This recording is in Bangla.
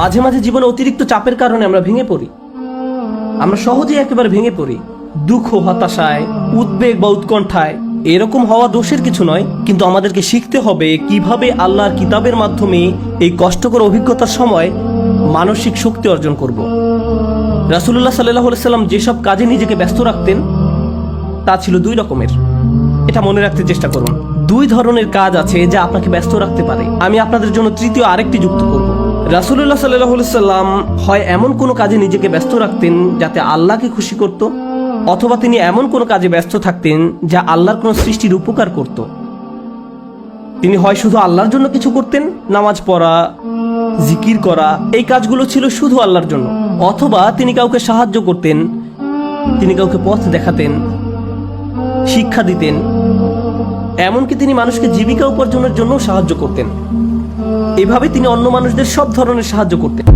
মাঝে মাঝে জীবনে অতিরিক্ত চাপের কারণে আমরা ভেঙে পড়ি। আমরা সহজেই একেবারে ভেঙে পড়ি। দুঃখ, হতাশায়, উদ্বেগ বা উৎকণ্ঠায়, এরকম হওয়া দোষের কিছু নয়, কিন্তু আমাদেরকে শিখতে হবে কীভাবে আল্লাহর কিতাবের মাধ্যমে এই কষ্টকর অভিজ্ঞতার সময় মানসিক শক্তি অর্জন করব। রাসুল্লাহ সাল্লাহ সাল্লাম যেসব কাজে নিজেকে ব্যস্ত রাখতেন, তা ছিল দুই রকমের। এটা মনে রাখতে চেষ্টা করুন। দুই ধরনের কাজ আছে যা আপনাকে ব্যস্ত রাখতে পারে। আমি আপনাদের জন্য তৃতীয় আরেকটি যুক্ত করব। রাসুল্লাহ সাল্লাহ সাল্লাম হয় এমন কোনো কাজে নিজেকে ব্যস্ত রাখতেন যাতে আল্লাহকে খুশি করত, অথবা তিনি এমন কোনো কাজে ব্যস্ত থাকতেন যা আল্লাহর কোনো সৃষ্টির উপকার করত। তিনি হয় শুধু আল্লাহর জন্য কিছু করতেন, নামাজ পড়া, জিকির করা, এই কাজগুলো ছিল শুধু আল্লাহর জন্য। অথবা তিনি কাউকে সাহায্য করতেন, তিনি কাউকে পথ দেখাতেন, শিক্ষা দিতেন, এমনকি তিনি মানুষকে জীবিকা উপার্জনের জন্য সাহায্য করতেন। এভাবে তিনি অন্য মানুষদের সব ধরনের সাহায্য করতেন।